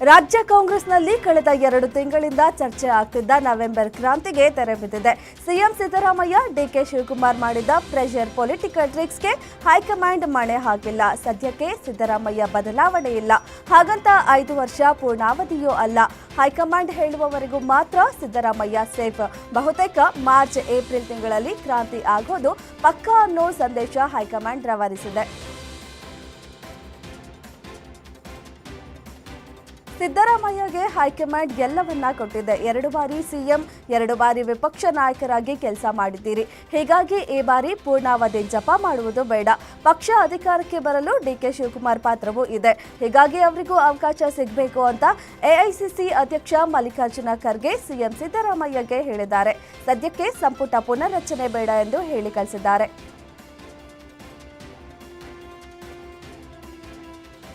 ರಾಜ್ಯ ಕಾಂಗ್ರೆಸ್ನಲ್ಲಿ ಕಳೆದ ಎರಡು ತಿಂಗಳಿಂದ ಚರ್ಚೆ ಆಗ್ತಿದ್ದ ನವೆಂಬರ್ ಕ್ರಾಂತಿಗೆ ತೆರೆ ಬಿದ್ದಿದೆ. ಸಿಎಂ ಸಿದ್ದರಾಮಯ್ಯ, ಡಿಕೆ ಶಿವಕುಮಾರ್ ಮಾಡಿದ ಪ್ರೆಷರ್ ಪೊಲಿಟಿಕಲ್ ಟ್ರಿಕ್ಸ್ಗೆ ಹೈಕಮಾಂಡ್ ಮಣೆ ಹಾಕಿಲ್ಲ. ಸದ್ಯಕ್ಕೆ ಸಿದ್ದರಾಮಯ್ಯ ಬದಲಾವಣೆ ಇಲ್ಲ. ಹಾಗಂತ ಐದು ವರ್ಷ ಪೂರ್ಣಾವಧಿಯೂ ಅಲ್ಲ. ಹೈಕಮಾಂಡ್ ಹೇಳುವವರೆಗೂ ಮಾತ್ರ ಸಿದ್ದರಾಮಯ್ಯ ಸೇಫ್. ಬಹುತೇಕ ಮಾರ್ಚ್, ಏಪ್ರಿಲ್ ತಿಂಗಳಲ್ಲಿ ಕ್ರಾಂತಿ ಆಗೋದು ಪಕ್ಕಾ ಅನ್ನೋ ಸಂದೇಶ ಹೈಕಮಾಂಡ್ ರವಾನಿಸಿದೆ. ಸಿದ್ದರಾಮಯ್ಯಗೆ ಹೈಕಮಾಂಡ್ ಎಲ್ಲವನ್ನ ಕೊಟ್ಟಿದೆ. ಎರಡು ಬಾರಿ ಸಿಎಂ, ಎರಡು ಬಾರಿ ವಿಪಕ್ಷ ನಾಯಕರಾಗಿ ಕೆಲಸ ಮಾಡಿದ್ದೀರಿ. ಹೀಗಾಗಿ ಈ ಬಾರಿ ಪೂರ್ಣಾವಧಿ ಜಪ ಮಾಡುವುದು ಬೇಡ. ಪಕ್ಷ ಅಧಿಕಾರಕ್ಕೆ ಬರಲು ಡಿಕೆ ಶಿವಕುಮಾರ್ ಪಾತ್ರವೂ ಇದೆ. ಹೀಗಾಗಿ ಅವರಿಗೂ ಅವಕಾಶ ಸಿಗಬೇಕು ಅಂತ ಎಐಸಿಸಿ ಅಧ್ಯಕ್ಷ ಮಲ್ಲಿಕಾರ್ಜುನ ಖರ್ಗೆ ಸಿಎಂ ಸಿದ್ದರಾಮಯ್ಯಗೆ ಹೇಳಿದ್ದಾರೆ. ಸದ್ಯಕ್ಕೆ ಸಂಪುಟ ಪುನರ್ರಚನೆ ಬೇಡ ಎಂದು ಹೇಳಿ ಕಳಿಸಿದ್ದಾರೆ.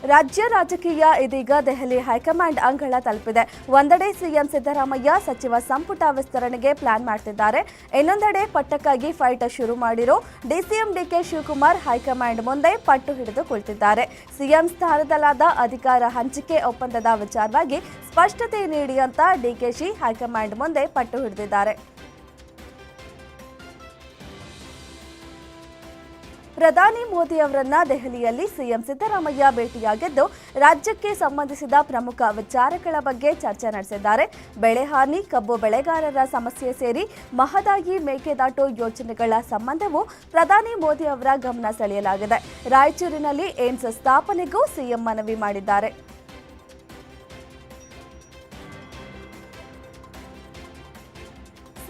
ರಾಜ್ಯ ರಾಜಕೀಯ ಇದೀಗ ದೆಹಲಿ ಹೈಕಮಾಂಡ್ ಅಂಗಳ ತಲುಪಿದೆ. ಒಂದೆಡೆ ಸಿಎಂ ಸಿದ್ದರಾಮಯ್ಯ ಸಚಿವ ಸಂಪುಟ ವಿಸ್ತರಣೆಗೆ ಪ್ಲಾನ್ ಮಾಡ್ತಿದ್ದಾರೆ. ಇನ್ನೊಂದೆಡೆ ಪಟ್ಟಕ್ಕಾಗಿ ಫೈಟ್ ಶುರು ಮಾಡಿರೋ ಡಿಸಿಎಂ ಡಿಕೆ ಶಿವಕುಮಾರ್ ಹೈಕಮಾಂಡ್ ಮುಂದೆ ಪಟ್ಟು ಹಿಡಿದು ಕುಳಿತಿದ್ದಾರೆ. ಸಿಎಂ ಸ್ಥಾನದಲ್ಲಾದ ಅಧಿಕಾರ ಹಂಚಿಕೆ ಒಪ್ಪಂದದ ವಿಚಾರವಾಗಿ ಸ್ಪಷ್ಟತೆ ನೀಡಿ ಅಂತ ಡಿಕೆಶಿ ಹೈಕಮಾಂಡ್ ಮುಂದೆ ಪಟ್ಟು ಹಿಡಿದಿದ್ದಾರೆ. ಪ್ರಧಾನಿ ಮೋದಿ ಅವರನ್ನ ದೆಹಲಿಯಲ್ಲಿ ಸಿಎಂ ಸಿದ್ದರಾಮಯ್ಯ ಭೇಟಿಯಾಗಿದ್ದು, ರಾಜ್ಯಕ್ಕೆ ಸಂಬಂಧಿಸಿದ ಪ್ರಮುಖ ವಿಚಾರಗಳ ಬಗ್ಗೆ ಚರ್ಚೆ ನಡೆಸಿದ್ದಾರೆ. ಬೆಳೆ ಹಾನಿ, ಕಬ್ಬು ಬೆಳೆಗಾರರ ಸಮಸ್ಯೆ ಸೇರಿ ಮಹದಾಯಿ ಮೇಕೆದಾಟು ಯೋಜನೆಗಳ ಸಂಬಂಧವೂ ಪ್ರಧಾನಿ ಮೋದಿ ಅವರ ಗಮನ ಸೆಳೆಯಲಾಗಿದೆ. ರಾಯಚೂರಿನಲ್ಲಿ ಏಮ್ಸ್ ಸ್ಥಾಪನೆಗೂ ಸಿಎಂ ಮನವಿ ಮಾಡಿದ್ದಾರೆ.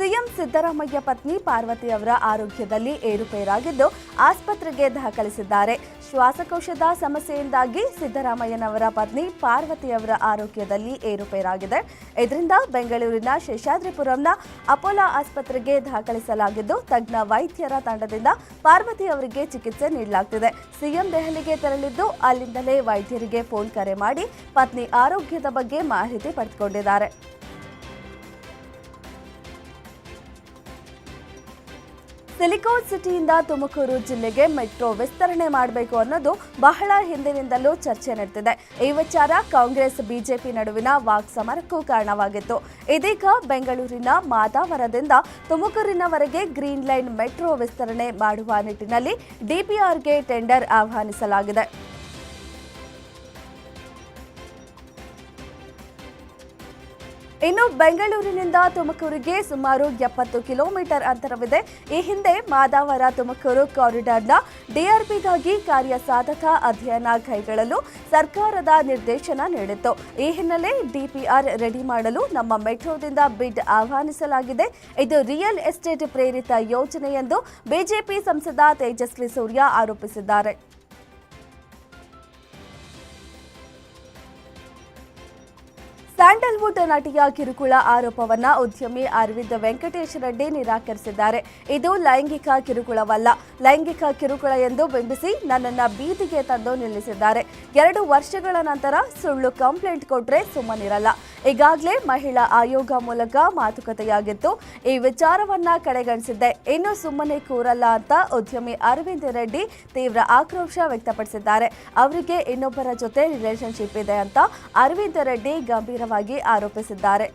ಸಿಎಂ ಸಿದ್ದರಾಮಯ್ಯ ಪತ್ನಿ ಪಾರ್ವತಿ ಅವರ ಆರೋಗ್ಯದಲ್ಲಿ ಏರುಪೇರಾಗಿದ್ದು ಆಸ್ಪತ್ರೆಗೆ ದಾಖಲಿಸಿದ್ದಾರೆ. ಶ್ವಾಸಕೋಶದ ಸಮಸ್ಯೆಯಿಂದಾಗಿ ಸಿದ್ದರಾಮಯ್ಯನವರ ಪತ್ನಿ ಪಾರ್ವತಿ ಅವರ ಆರೋಗ್ಯದಲ್ಲಿ ಏರುಪೇರಾಗಿದೆ. ಇದರಿಂದ ಬೆಂಗಳೂರಿನ ಶೇಷಾದ್ರಿಪುರಂನ ಅಪೋಲೋ ಆಸ್ಪತ್ರೆಗೆ ದಾಖಲಿಸಲಾಗಿದ್ದು ತಜ್ಞ ವೈದ್ಯರ ತಂಡದಿಂದ ಪಾರ್ವತಿ ಅವರಿಗೆ ಚಿಕಿತ್ಸೆ ನೀಡಲಾಗುತ್ತಿದೆ ಸಿಎಂ ದೆಹಲಿಗೆ ತೆರಳಿದ್ದು ಅಲ್ಲಿಂದಲೇ ವೈದ್ಯರಿಗೆ ಫೋನ್ ಕರೆ ಮಾಡಿ ಪತ್ನಿ ಆರೋಗ್ಯದ ಬಗ್ಗೆ ಮಾಹಿತಿ ಪಡೆದುಕೊಂಡಿದ್ದಾರೆ. ಸಿಲಿಕಾನ್ ಸಿಟಿಯಿಂದ ತುಮಕೂರು ಜಿಲ್ಲೆಗೆ ಮೆಟ್ರೋ ವಿಸ್ತರಣೆ ಮಾಡಬೇಕು ಅನ್ನೋದು ಬಹಳ ಹಿಂದಿನಿಂದಲೂ ಚರ್ಚೆ ನಡೆದಿದೆ ಈ ವಿಚಾರ ಕಾಂಗ್ರೆಸ್, ಬಿಜೆಪಿ ನಡುವಿನ ವಾಕ್ ಸಮರಕ್ಕೂ ಕಾರಣವಾಗಿತ್ತು. ಇದೀಗ ಬೆಂಗಳೂರಿನ ಮಾದಾವರದಿಂದ ತುಮಕೂರಿನವರೆಗೆ ಗ್ರೀನ್ ಲೈನ್ ಮೆಟ್ರೋ ವಿಸ್ತರಣೆ ಮಾಡುವ ನಿಟ್ಟಿನಲ್ಲಿ ಡಿಪಿಆರ್ಗೆ ಟೆಂಡರ್ ಆಹ್ವಾನಿಸಲಾಗಿದೆ. ಇನ್ನು ಬೆಂಗಳೂರಿನಿಂದ ತುಮಕೂರಿಗೆ ಸುಮಾರು ಎಪ್ಪತ್ತು ಕಿಲೋಮೀಟರ್ ಅಂತರವಿದೆ. ಈ ಹಿಂದೆ ಮಾದಾವರ ತುಮಕೂರು ಕಾರಿಡಾರ್ನ ಡಿಆರ್ಪಿಗಾಗಿ ಕಾರ್ಯ ಸಾಧಕ ಅಧ್ಯಯನ ಕೈಗೊಳ್ಳಲು ಸರ್ಕಾರದ ನಿರ್ದೇಶನ ನೀಡಿತ್ತು. ಈ ಹಿನ್ನೆಲೆ ಡಿಪಿಆರ್ ರೆಡಿ ಮಾಡಲು ನಮ್ಮ ಮೆಟ್ರೋದಿಂದ ಬಿಡ್ ಆಹ್ವಾನಿಸಲಾಗಿದೆ. ಇದು ರಿಯಲ್ ಎಸ್ಟೇಟ್ ಪ್ರೇರಿತ ಯೋಜನೆ ಎಂದು ಬಿಜೆಪಿ ಸಂಸದ ತೇಜಸ್ವಿ ಸೂರ್ಯ ಆರೋಪಿಸಿದ್ದಾರೆ. ಸ್ಯಾಂಡಲ್ವುಡ್ ನಟಿಯ ಕಿರುಕುಳ ಆರೋಪವನ್ನ ಉದ್ಯಮಿ ಅರವಿಂದ್ ವೆಂಕಟೇಶ್ ರೆಡ್ಡಿ ನಿರಾಕರಿಸಿದ್ದಾರೆ. ಇದು ಲೈಂಗಿಕ ಕಿರುಕುಳವಲ್ಲ. ಲೈಂಗಿಕ ಕಿರುಕುಳ ಎಂದು ಬಿಂಬಿಸಿ ನನ್ನನ್ನು ಬೀದಿಗೆ ತಂದು ನಿಲ್ಲಿಸಿದ್ದಾರೆ. ಎರಡು ವರ್ಷಗಳ ನಂತರ ಸುಳ್ಳು ಕಂಪ್ಲೇಂಟ್ ಕೊಟ್ರೆ ಸುಮ್ಮನಿರಲ್ಲ. ಈಗಾಗಲೇ ಮಹಿಳಾ ಆಯೋಗ ಮೂಲಕ ಮಾತುಕತೆಯಾಗಿದ್ದು, ಈ ವಿಚಾರವನ್ನ ಕಡೆಗಣಿಸಿದ್ದೆ. ಇನ್ನು ಸುಮ್ಮನೆ ಕೂರಲ್ಲ ಅಂತ ಉದ್ಯಮಿ ಅರವಿಂದ್ ರೆಡ್ಡಿ ತೀವ್ರ ಆಕ್ರೋಶ ವ್ಯಕ್ತಪಡಿಸಿದ್ದಾರೆ. ಅವರಿಗೆ ಇನ್ನೊಬ್ಬರ ಜೊತೆ ರಿಲೇಶನ್ಶಿಪ್ ಇದೆ ಅಂತ ಅರವಿಂದ್ ರೆಡ್ಡಿ ಗಂಭೀರವಾಗಿ ಆರೋಪಿಸಿದ್ದಾರೆ.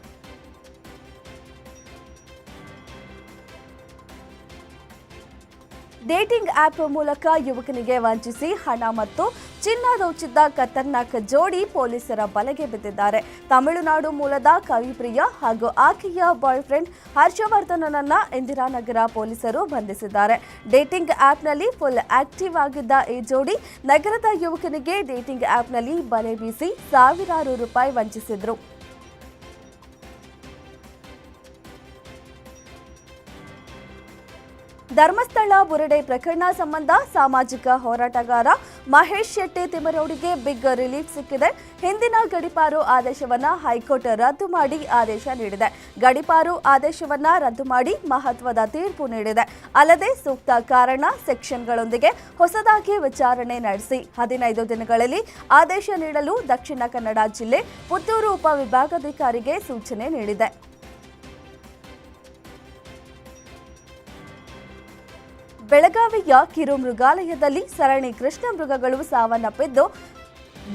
ಡೇಟಿಂಗ್ ಆಪ್ ಮೂಲಕ ಯುವಕನಿಗೆ ವಂಚಿಸಿ ಹಣ ಮತ್ತು ಚಿನ್ನ ದೋಚಿದ್ದ ಖತರ್ನಾಕ್ ಜೋಡಿ ಪೊಲೀಸರ ಬಲೆಗೆ ಬಿದ್ದಿದ್ದಾರೆ. ತಮಿಳುನಾಡು ಮೂಲದ ಕವಿಪ್ರಿಯ ಹಾಗೂ ಆಕೆಯ ಬಾಯ್ ಫ್ರೆಂಡ್ ಹರ್ಷವರ್ಧನನನ್ನ ಇಂದಿರಾನಗರ ಪೊಲೀಸರು ಬಂಧಿಸಿದ್ದಾರೆ. ಡೇಟಿಂಗ್ ಆಪ್ನಲ್ಲಿ ಫುಲ್ ಆಕ್ಟಿವ್ ಆಗಿದ್ದ ಈ ಜೋಡಿ ನಗರದ ಯುವಕನಿಗೆ ಡೇಟಿಂಗ್ ಆಪ್ನಲ್ಲಿ ಬಲೆ ಬೀಸಿ ಸಾವಿರಾರು ರೂಪಾಯಿ ವಂಚಿಸಿದ್ರು. ಧರ್ಮಸ್ಥಳ, ಬುರುಡೆ ಪ್ರಕರಣ ಸಂಬಂಧ ಸಾಮಾಜಿಕ ಹೋರಾಟಗಾರ ಮಹೇಶ್ ಶೆಟ್ಟಿ ತಿಮರೋಡಿಗೆ ಬಿಗ್ ರಿಲೀಫ್ ಸಿಕ್ಕಿದೆ. ಹಿಂದಿನ ಗಡಿಪಾರು ಆದೇಶವನ್ನ ಹೈಕೋರ್ಟ್ ರದ್ದು ಮಾಡಿ ಆದೇಶ ನೀಡಿದೆ. ಗಡಿಪಾರು ಆದೇಶವನ್ನ ರದ್ದು ಮಾಡಿ ಮಹತ್ವದ ತೀರ್ಪು ನೀಡಿದೆ. ಅಲ್ಲದೆ ಸೂಕ್ತ ಕಾರಣ ಸೆಕ್ಷನ್ಗಳೊಂದಿಗೆ ಹೊಸದಾಗಿ ವಿಚಾರಣೆ ನಡೆಸಿ ಹದಿನೈದು ದಿನಗಳಲ್ಲಿ ಆದೇಶ ನೀಡಲು ದಕ್ಷಿಣ ಕನ್ನಡ ಜಿಲ್ಲೆ ಪುತ್ತೂರು ಉಪವಿಭಾಗಾಧಿಕಾರಿಗೆ ಸೂಚನೆ ನೀಡಿದೆ. ಬೆಳಗಾವಿಯ ಕಿರು ಮೃಗಾಲಯದಲ್ಲಿ ಸರಣಿ ಕೃಷ್ಣ ಮೃಗಗಳು ಸಾವನ್ನಪ್ಪಿದ್ದು,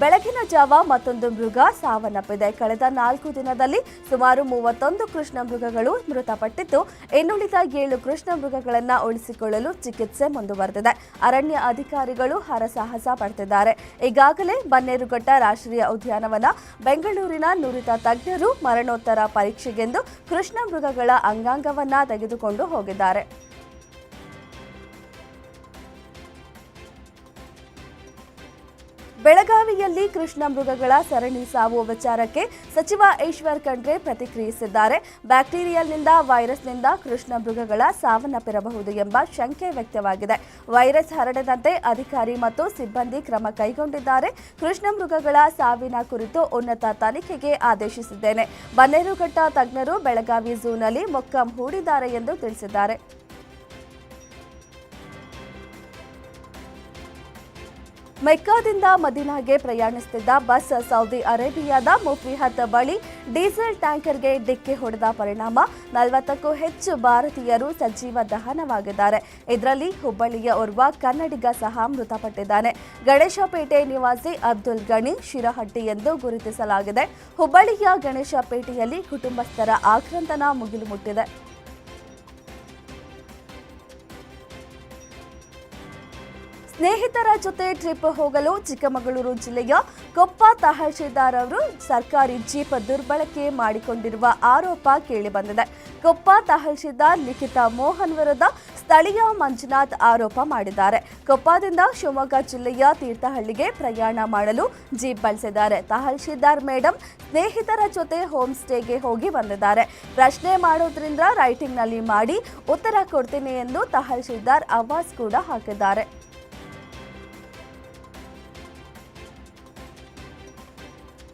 ಬೆಳಗಿನ ಜಾವ ಮತ್ತೊಂದು ಮೃಗ ಸಾವನ್ನಪ್ಪಿದೆ. ಕಳೆದ ನಾಲ್ಕು ದಿನದಲ್ಲಿ ಸುಮಾರು ಮೂವತ್ತೊಂದು ಕೃಷ್ಣ ಮೃಗಗಳು ಮೃತಪಟ್ಟಿದ್ದು, ಇನ್ನುಳಿದ ಏಳು ಕೃಷ್ಣ ಮೃಗಗಳನ್ನು ಉಳಿಸಿಕೊಳ್ಳಲು ಚಿಕಿತ್ಸೆ ಮುಂದುವರೆದಿದೆ. ಅರಣ್ಯ ಅಧಿಕಾರಿಗಳು ಹರಸಾಹಸ ಪಡ್ತಿದ್ದಾರೆ. ಈಗಾಗಲೇ ಬನ್ನೇರುಘಟ್ಟ ರಾಷ್ಟ್ರೀಯ ಉದ್ಯಾನವನ ಬೆಂಗಳೂರಿನ ನುರಿತ ತಜ್ಞರು ಮರಣೋತ್ತರ ಪರೀಕ್ಷೆಗೆಂದು ಕೃಷ್ಣ ಮೃಗಗಳ ಅಂಗಾಂಗವನ್ನು ತೆಗೆದುಕೊಂಡು ಹೋಗಿದ್ದಾರೆ. ಬೆಳಗಾವಿಯಲ್ಲಿ ಕೃಷ್ಣ ಮೃಗಗಳ ಸರಣಿ ಸಾವು ವಿಚಾರಕ್ಕೆ ಸಚಿವ ಈಶ್ವರ್ ಖಂಡ್ರೆ ಪ್ರತಿಕ್ರಿಯಿಸಿದ್ದಾರೆ. ಬ್ಯಾಕ್ಟೀರಿಯಲ್ನಿಂದ, ವೈರಸ್ನಿಂದ ಕೃಷ್ಣ ಮೃಗಗಳ ಸಾವನ್ನಪ್ಪಿರಬಹುದು ಎಂಬ ಶಂಕೆ ವ್ಯಕ್ತವಾಗಿದೆ. ವೈರಸ್ ಹರಡದಂತೆ ಅಧಿಕಾರಿ ಮತ್ತು ಸಿಬ್ಬಂದಿ ಕ್ರಮ ಕೈಗೊಂಡಿದ್ದಾರೆ. ಕೃಷ್ಣ ಮೃಗಗಳ ಸಾವಿನ ಕುರಿತು ಉನ್ನತ ತನಿಖೆಗೆ ಆದೇಶಿಸಿದ್ದೇನೆ. ಬನ್ನೇರುಘಟ್ಟ ತಜ್ಞರು ಬೆಳಗಾವಿ ಝೂನಲ್ಲಿ ಮೊಕ್ಕಂ ಹೂಡಿದ್ದಾರೆ ಎಂದು ತಿಳಿಸಿದ್ದಾರೆ. ಮೆಕ್ಕಾದಿಂದ ಮದೀನಾಗೆ ಪ್ರಯಾಣಿಸುತ್ತಿದ್ದ ಬಸ್ ಸೌದಿ ಅರೇಬಿಯಾದ ಮುಫಿಹತ್ ಬಳಿ ಡೀಸೆಲ್ ಟ್ಯಾಂಕರ್ಗೆ ಡಿಕ್ಕಿ ಹೊಡೆದ ಪರಿಣಾಮ ನಲವತ್ತಕ್ಕೂ ಹೆಚ್ಚು ಭಾರತೀಯರು ಸಜೀವ ದಹನವಾಗಿದ್ದಾರೆ. ಇದರಲ್ಲಿ ಹುಬ್ಬಳ್ಳಿಯ ಓರ್ವ ಕನ್ನಡಿಗ ಸಹ ಮೃತಪಟ್ಟಿದ್ದಾನೆ. ಗಣೇಶಪೇಟೆ ನಿವಾಸಿ ಅಬ್ದುಲ್ ಗಣಿ ಶಿರಹಟ್ಟಿ ಎಂದು ಗುರುತಿಸಲಾಗಿದೆ. ಹುಬ್ಬಳ್ಳಿಯ ಗಣೇಶಪೇಟೆಯಲ್ಲಿ ಕುಟುಂಬಸ್ಥರ ಆಕ್ರಂದನ ಮುಗಿಲು ಮುಟ್ಟಿದೆ. ಸ್ನೇಹಿತರ ಜೊತೆ ಟ್ರಿಪ್ ಹೋಗಲು ಚಿಕ್ಕಮಗಳೂರು ಜಿಲ್ಲೆಯ ಕೊಪ್ಪ ತಹಶೀಲ್ದಾರ್ ಅವರು ಸರ್ಕಾರಿ ಜೀಪ್ ದುರ್ಬಳಕೆ ಮಾಡಿಕೊಂಡಿರುವ ಆರೋಪ ಕೇಳಿಬಂದಿದೆ. ಕೊಪ್ಪ ತಹಶೀಲ್ದಾರ್ ಲಿಖಿತ ಮೋಹನ್ ವಿರುದ್ಧ ಸ್ಥಳೀಯ ಮಂಜುನಾಥ್ ಆರೋಪ ಮಾಡಿದ್ದಾರೆ. ಕೊಪ್ಪದಿಂದ ಶಿವಮೊಗ್ಗ ಜಿಲ್ಲೆಯ ತೀರ್ಥಹಳ್ಳಿಗೆ ಪ್ರಯಾಣ ಮಾಡಲು ಜೀಪ್ ಬಳಸಿದ್ದಾರೆ. ತಹಶೀಲ್ದಾರ್ ಮೇಡಮ್ ಸ್ನೇಹಿತರ ಜೊತೆ ಹೋಮ್ ಸ್ಟೇಗೆ ಹೋಗಿ ಬಂದಿದ್ದಾರೆ. ಪ್ರಶ್ನೆ ಮಾಡೋದ್ರಿಂದ ರೈಟಿಂಗ್ನಲ್ಲಿ ಮಾಡಿ ಉತ್ತರ ಕೊಡ್ತೀನಿ ಎಂದು ತಹಶೀಲ್ದಾರ್ ಅವಾಜ್ ಕೂಡ ಹಾಕಿದ್ದಾರೆ.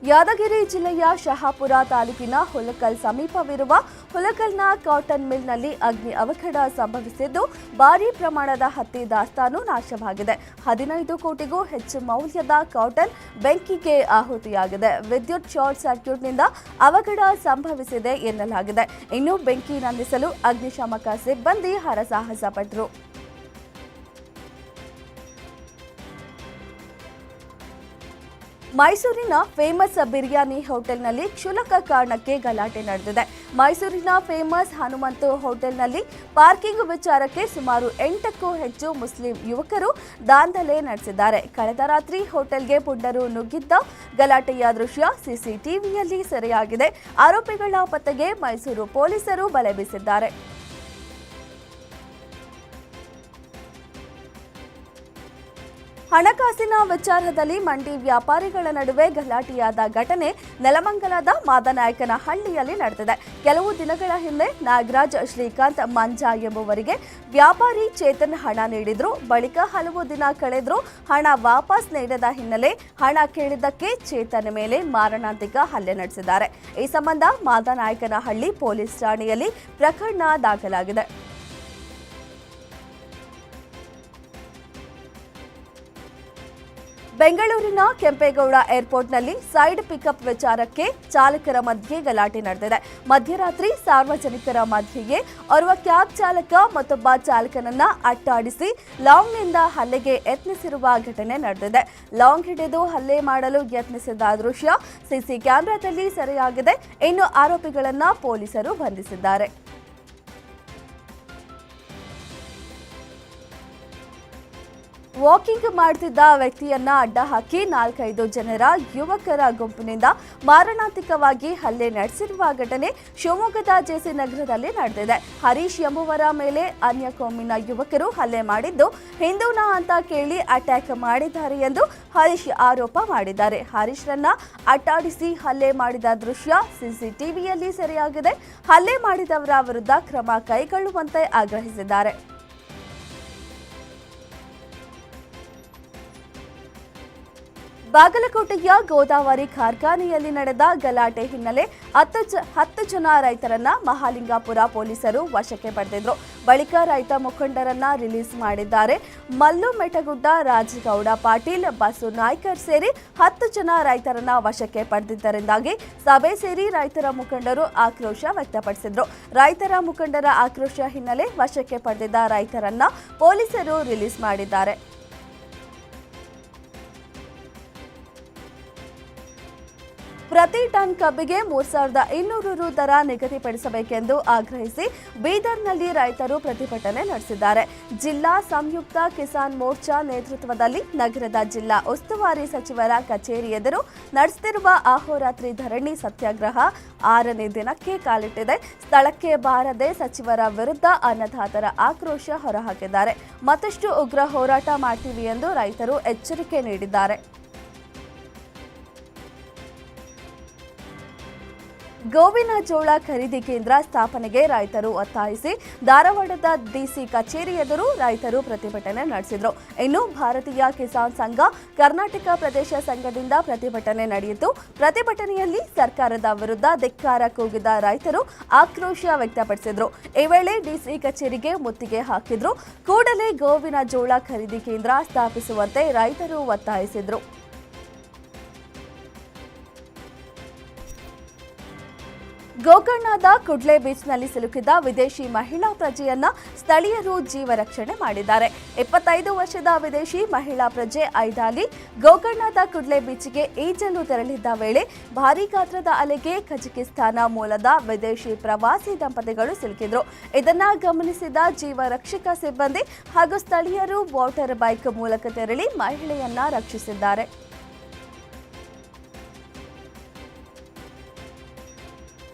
ಯಾದಗಿರಿ ಜಿಲ್ಲೆಯ ಶಹಾಪುರ ತಾಲೂಕಿನ ಹುಲಕಲ್ ಸಮೀಪವಿರುವ ಹುಲಕಲ್ನ ಕಾಟನ್ ಮಿಲ್ನಲ್ಲಿ ಅಗ್ನಿ ಅವಘಡ ಸಂಭವಿಸಿದ್ದು, ಭಾರೀ ಪ್ರಮಾಣದ ಹತ್ತಿ ದಾಸ್ತಾನು ನಾಶವಾಗಿದೆ. ಹದಿನೈದು ಕೋಟಿಗೂ ಹೆಚ್ಚು ಮೌಲ್ಯದ ಕಾಟನ್ ಬೆಂಕಿಗೆ ಆಹುತಿಯಾಗಿದೆ. ವಿದ್ಯುತ್ ಶಾರ್ಟ್ ಸರ್ಕ್ಯೂಟ್ನಿಂದ ಅವಘಡ ಸಂಭವಿಸಿದೆ ಎನ್ನಲಾಗಿದೆ. ಇನ್ನು ಬೆಂಕಿ ನಂದಿಸಲು ಅಗ್ನಿಶಾಮಕ ಸಿಬ್ಬಂದಿ ಹರಸಾಹಸ ಪಟ್ಟರು ಮೈಸೂರಿನ ಫೇಮಸ್ ಬಿರಿಯಾನಿ ಹೋಟೆಲ್ನಲ್ಲಿ ಕ್ಷುಲಕ ಕಾರಣಕ್ಕೆ ಗಲಾಟೆ ನಡೆದಿದೆ. ಮೈಸೂರಿನ ಫೇಮಸ್ ಹನುಮಂತು ಹೋಟೆಲ್ನಲ್ಲಿ ಪಾರ್ಕಿಂಗ್ ವಿಚಾರಕ್ಕೆ ಸುಮಾರು ಎಂಟಕ್ಕೂ ಹೆಚ್ಚು ಮುಸ್ಲಿಂ ಯುವಕರು ದಾಂಧಲೆ ನಡೆಸಿದ್ದಾರೆ. ಕಳೆದ ರಾತ್ರಿ ಹೋಟೆಲ್ಗೆ ಪುಂಡರು ನುಗ್ಗಿದ್ದ ಗಲಾಟೆಯ ದೃಶ್ಯ ಸಿಸಿಟಿವಿಯಲ್ಲಿ ಸೆರೆಯಾಗಿದೆ. ಆರೋಪಿಗಳ ಪತ್ತೆಗೆ ಮೈಸೂರು ಪೊಲೀಸರು ಬಲೆ ಬೀಸಿದ್ದಾರೆ. ಹಣಕಾಸಿನ ವಿಚಾರದಲ್ಲಿ ಮಂಡಿ ವ್ಯಾಪಾರಿಗಳ ನಡುವೆ ಗಲಾಟೆಯಾದ ಘಟನೆ ನೆಲಮಂಗಲದ ಮಾದನಾಯಕನಹಳ್ಳಿಯಲ್ಲಿ ನಡೆದಿದೆ. ಕೆಲವು ದಿನಗಳ ಹಿಂದೆ ನಾಗರಾಜ್ ಶ್ರೀಕಾಂತ್ ಮಂಜಾ ಎಂಬುವರಿಗೆ ವ್ಯಾಪಾರಿ ಚೇತನ್ ಹಣ ನೀಡಿದ್ರು. ಬಳಿಕ ಹಲವು ದಿನ ಕಳೆದ್ರು ಹಣ ವಾಪಸ್ ನೀಡದ ಹಿನ್ನೆಲೆ ಹಣ ಕೇಳಿದ್ದಕ್ಕೆ ಚೇತನ್ ಮೇಲೆ ಮಾರಣಾಂತಿಕ ಹಲ್ಲೆ ನಡೆಸಿದ್ದಾರೆ. ಈ ಸಂಬಂಧ ಮಾದನಾಯಕನಹಳ್ಳಿ ಪೊಲೀಸ್ ಠಾಣೆಯಲ್ಲಿ ಪ್ರಕರಣ ದಾಖಲಾಗಿದೆ. ಬೆಂಗಳೂರಿನ ಕೆಂಪೇಗೌಡ ಏರ್ಪೋರ್ಟ್ನಲ್ಲಿ ಸೈಡ್ ಪಿಕಪ್ ವಿಚಾರಕ್ಕೆ ಚಾಲಕರ ಮಧ್ಯೆ ಗಲಾಟೆ ನಡೆದಿದೆ. ಮಧ್ಯರಾತ್ರಿ ಸಾರ್ವಜನಿಕರ ಮಧ್ಯೆಯೇ ಓರ್ವ ಕ್ಯಾಬ್ ಚಾಲಕ ಮತ್ತೊಬ್ಬ ಚಾಲಕನನ್ನ ಅಟ್ಟಾಡಿಸಿ ಲಾಂಗ್ನಿಂದ ಹಲ್ಲೆಗೆ ಯತ್ನಿಸಿರುವ ಘಟನೆ ನಡೆದಿದೆ. ಲಾಂಗ್ ಹಿಡಿದು ಹಲ್ಲೆ ಮಾಡಲು ಯತ್ನಿಸಿದ ದೃಶ್ಯ ಸಿಸಿ ಕ್ಯಾಮೆರಾದಲ್ಲಿ ಸೆರೆಯಾಗಿದೆ. ಇನ್ನು ಆರೋಪಿಗಳನ್ನ ಪೊಲೀಸರು ಬಂಧಿಸಿದ್ದಾರೆ. ವಾಕಿಂಗ್ ಮಾಡ್ತಿದ್ದ ವ್ಯಕ್ತಿಯನ್ನ ಅಡ್ಡ ಹಾಕಿ ನಾಲ್ಕೈದು ಜನರ ಯುವಕರ ಗುಂಪಿನಿಂದ ಮಾರಣಾಂತಿಕವಾಗಿ ಹಲ್ಲೆ ನಡೆಸಿರುವ ಘಟನೆ ಶಿವಮೊಗ್ಗದ ಜೆಸಿ ನಗರದಲ್ಲಿ ನಡೆದಿದೆ. ಹರೀಶ್ ಎಂಬುವರ ಮೇಲೆ ಅನ್ಯ ಕೋಮಿನ ಯುವಕರು ಹಲ್ಲೆ ಮಾಡಿದ್ದು ಹಿಂದೂನಾ ಅಂತ ಕೇಳಿ ಅಟ್ಯಾಕ್ ಮಾಡಿದ್ದಾರೆ ಎಂದು ಹರೀಶ್ ಆರೋಪ ಮಾಡಿದ್ದಾರೆ. ಹರೀಶ್ರನ್ನ ಅಟ್ಟಾಡಿಸಿ ಹಲ್ಲೆ ಮಾಡಿದ ದೃಶ್ಯ ಸಿಸಿಟಿವಿಯಲ್ಲಿ ಸೆರೆಯಾಗಿದೆ. ಹಲ್ಲೆ ಮಾಡಿದವರ ವಿರುದ್ಧ ಕ್ರಮ ಕೈಗೊಳ್ಳುವಂತೆ ಆಗ್ರಹಿಸಿದ್ದಾರೆ. ಬಾಗಲಕೋಟೆಯ ಗೋದಾವರಿ ಕಾರ್ಖಾನೆಯಲ್ಲಿ ನಡೆದ ಗಲಾಟೆ ಹಿನ್ನೆಲೆ ಹತ್ತು ಜ ಹತ್ತು ಜನ ರೈತರನ್ನ ಮಹಾಲಿಂಗಾಪುರ ಪೊಲೀಸರು ವಶಕ್ಕೆ ಪಡೆದಿದ್ರು. ಬಳಿಕ ರೈತ ಮುಖಂಡರನ್ನ ರಿಲೀಸ್ ಮಾಡಿದ್ದಾರೆ. ಮಲ್ಲು ಮೆಟಗುಡ್ಡ, ರಾಜಗೌಡ, ಪಾಟೀಲ್, ಬಸು ನಾಯ್ಕರ್ ಸೇರಿ ಹತ್ತು ಜನ ರೈತರನ್ನ ವಶಕ್ಕೆ ಪಡೆದಿದ್ದರಿಂದಾಗಿ ಸಭೆ ಸೇರಿ ರೈತರ ಮುಖಂಡರು ಆಕ್ರೋಶ ವ್ಯಕ್ತಪಡಿಸಿದ್ರು. ರೈತರ ಮುಖಂಡರ ಆಕ್ರೋಶ ಹಿನ್ನೆಲೆ ವಶಕ್ಕೆ ಪಡೆದಿದ್ದ ರೈತರನ್ನ ಪೊಲೀಸರು ರಿಲೀಸ್ ಮಾಡಿದ್ದಾರೆ. ಪ್ರತಿ ಟನ್ ಕಬ್ಬಿಗೆ ಮೂರು ಸಾವಿರದ ಇನ್ನೂರು ರು ದರ ನಿಗದಿಪಡಿಸಬೇಕೆಂದು ಆಗ್ರಹಿಸಿ ಬೀದರ್ನಲ್ಲಿ ರೈತರು ಪ್ರತಿಭಟನೆ ನಡೆಸಿದ್ದಾರೆ. ಜಿಲ್ಲಾ ಸಂಯುಕ್ತ ಕಿಸಾನ್ ಮೋರ್ಚಾ ನೇತೃತ್ವದಲ್ಲಿ ನಗರದ ಜಿಲ್ಲಾ ಉಸ್ತುವಾರಿ ಸಚಿವರ ಕಚೇರಿ ಎದುರು ನಡೆಸುತ್ತಿರುವ ಅಹೋರಾತ್ರಿ ಧರಣಿ ಸತ್ಯಾಗ್ರಹ ಆರನೇ ದಿನಕ್ಕೆ ಕಾಲಿಟ್ಟಿದೆ. ಸ್ಥಳಕ್ಕೆ ಬಾರದೆ ಸಚಿವರ ವಿರುದ್ಧ ಅನ್ನದಾತರ ಆಕ್ರೋಶ ಹೊರಹಾಕಿದ್ದಾರೆ. ಮತ್ತಷ್ಟು ಉಗ್ರ ಹೋರಾಟ ಮಾಡ್ತೀವಿ ಎಂದು ರೈತರು ಎಚ್ಚರಿಕೆ ನೀಡಿದ್ದಾರೆ. ಗೋವಿನ ಜೋಳ ಖರೀದಿ ಕೇಂದ್ರ ಸ್ಥಾಪನೆಗೆ ರೈತರು ಒತ್ತಾಯಿಸಿ ಧಾರವಾಡದ ಡಿಸಿ ಕಚೇರಿ ಎದುರು ರೈತರು ಪ್ರತಿಭಟನೆ ನಡೆಸಿದರು. ಇನ್ನು ಭಾರತೀಯ ಕಿಸಾನ್ ಸಂಘ ಕರ್ನಾಟಕ ಪ್ರದೇಶ ಸಂಘದಿಂದ ಪ್ರತಿಭಟನೆ ನಡೆಯಿತು. ಪ್ರತಿಭಟನೆಯಲ್ಲಿ ಸರ್ಕಾರದ ವಿರುದ್ಧ ಧಿಕ್ಕಾರ ಕೂಗಿದ ರೈತರು ಆಕ್ರೋಶ ವ್ಯಕ್ತಪಡಿಸಿದರು. ಈ ವೇಳೆ ಡಿಸಿ ಕಚೇರಿಗೆ ಮುತ್ತಿಗೆ ಹಾಕಿದ್ರು. ಕೂಡಲೇ ಗೋವಿನ ಜೋಳ ಖರೀದಿ ಕೇಂದ್ರ ಸ್ಥಾಪಿಸುವಂತೆ ರೈತರು ಒತ್ತಾಯಿಸಿದ್ರು. ಗೋಕರ್ಣದ ಕುಡ್ಲೆ ಬೀಚ್ನಲ್ಲಿ ಸಿಲುಕಿದ ವಿದೇಶಿ ಮಹಿಳಾ ಪ್ರಜೆಯನ್ನ ಸ್ಥಳೀಯರು ಜೀವ ರಕ್ಷಣೆ ಮಾಡಿದ್ದಾರೆ. ಇಪ್ಪತ್ತೈದು ವರ್ಷದ ವಿದೇಶಿ ಮಹಿಳಾ ಪ್ರಜೆ ಐದಾಲಿ ಗೋಕರ್ಣದ ಕುಡ್ಲೆ ಬೀಚ್ಗೆ ಈಜಲು ತೆರಳಿದ್ದ ವೇಳೆ ಭಾರೀ ಗಾತ್ರದ ಅಲೆಗೆ ಕಜಕಿಸ್ತಾನ ಮೂಲದ ವಿದೇಶಿ ಪ್ರವಾಸಿ ದಂಪತಿಗಳು ಸಿಲುಕಿದ್ರು. ಇದನ್ನ ಗಮನಿಸಿದ ಜೀವ ರಕ್ಷಕ ಸಿಬ್ಬಂದಿ ಹಾಗೂ ಸ್ಥಳೀಯರು ವಾಟರ್ ಬೈಕ್ ಮೂಲಕ ತೆರಳಿ ಮಹಿಳೆಯನ್ನ ರಕ್ಷಿಸಿದ್ದಾರೆ.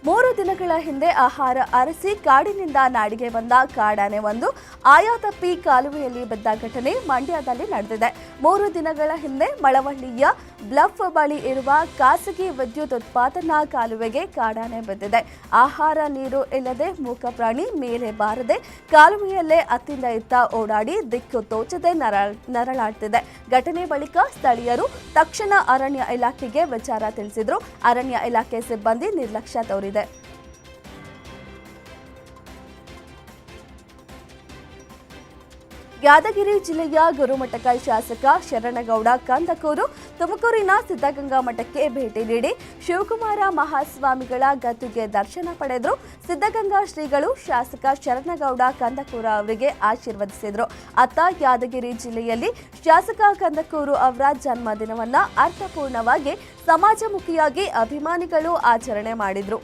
ಮೂರು ದಿನಗಳ ಹಿಂದೆ ಆಹಾರ ಅರಸಿ ಕಾಡಿನಿಂದ ನಾಡಿಗೆ ಬಂದ ಕಾಡಾನೆ ಒಂದು, ಆಯಾತಪ್ಪಿ ಕಾಲುವೆಯಲ್ಲಿ ಬಿದ್ದ ಘಟನೆ ಮಂಡ್ಯದಲ್ಲಿ ನಡೆದಿದೆ. ಮೂರು ದಿನಗಳ ಹಿಂದೆ ಮಳವಳ್ಳಿಯ ಬ್ಲಫ್ ಬಳಿ ಇರುವ ಖಾಸಗಿ ವಿದ್ಯುತ್ ಉತ್ಪಾದನಾ ಕಾಲುವೆಗೆ ಕಾಡಾನೆ ಬಿದ್ದಿದೆ. ಆಹಾರ ನೀರು ಇಲ್ಲದೆ ಮೂಕ ಪ್ರಾಣಿ ಮೇಲೆ ಬಾರದೆ ಕಾಲುವೆಯಲ್ಲೇ ಅತ್ತಿಂದ ಇತ್ತ ಓಡಾಡಿ ದಿಕ್ಕು ತೋಚದೆ ನರ, ನರಳಾಡ್ತಿದೆ. ಘಟನೆ ಬಳಿಕ ಸ್ಥಳೀಯರು ತಕ್ಷಣ ಅರಣ್ಯ ಇಲಾಖೆಗೆ ವಿಚಾರ ತಿಳಿಸಿದ್ರು. ಅರಣ್ಯ ಇಲಾಖೆ ಸಿಬ್ಬಂದಿ ನಿರ್ಲಕ್ಷ್ಯ ತೋರಿದೆ ಯಾದಗಿರಿ ಜಿಲ್ಲೆಯ ಗುರುಮಠಕ ಶಾಸಕ ಶರಣಗೌಡ ಕಂದಕೂರು, ತುಮಕೂರಿನ ಸಿದ್ಧಗಂಗಾ ಮಠಕ್ಕೆ ಭೇಟಿ ನೀಡಿ ಶಿವಕುಮಾರ ಮಹಾಸ್ವಾಮಿಗಳ ಗದ್ದುಗೆ ದರ್ಶನ ಪಡೆದರು. ಸಿದ್ಧಗಂಗಾ ಶ್ರೀಗಳು ಶಾಸಕ ಶರಣಗೌಡ ಕಂದಕೂರು ಅವರಿಗೆ ಆಶೀರ್ವದಿಸಿದರು. ಅತ್ತ ಯಾದಗಿರಿ ಜಿಲ್ಲೆಯಲ್ಲಿ ಶಾಸಕ ಕಂದಕೂರು ಅವರ ಜನ್ಮದಿನವನ್ನು ಅರ್ಥಪೂರ್ಣವಾಗಿ ಸಮಾಜಮುಖಿಯಾಗಿ ಅಭಿಮಾನಿಗಳು ಆಚರಣೆ ಮಾಡಿದರು.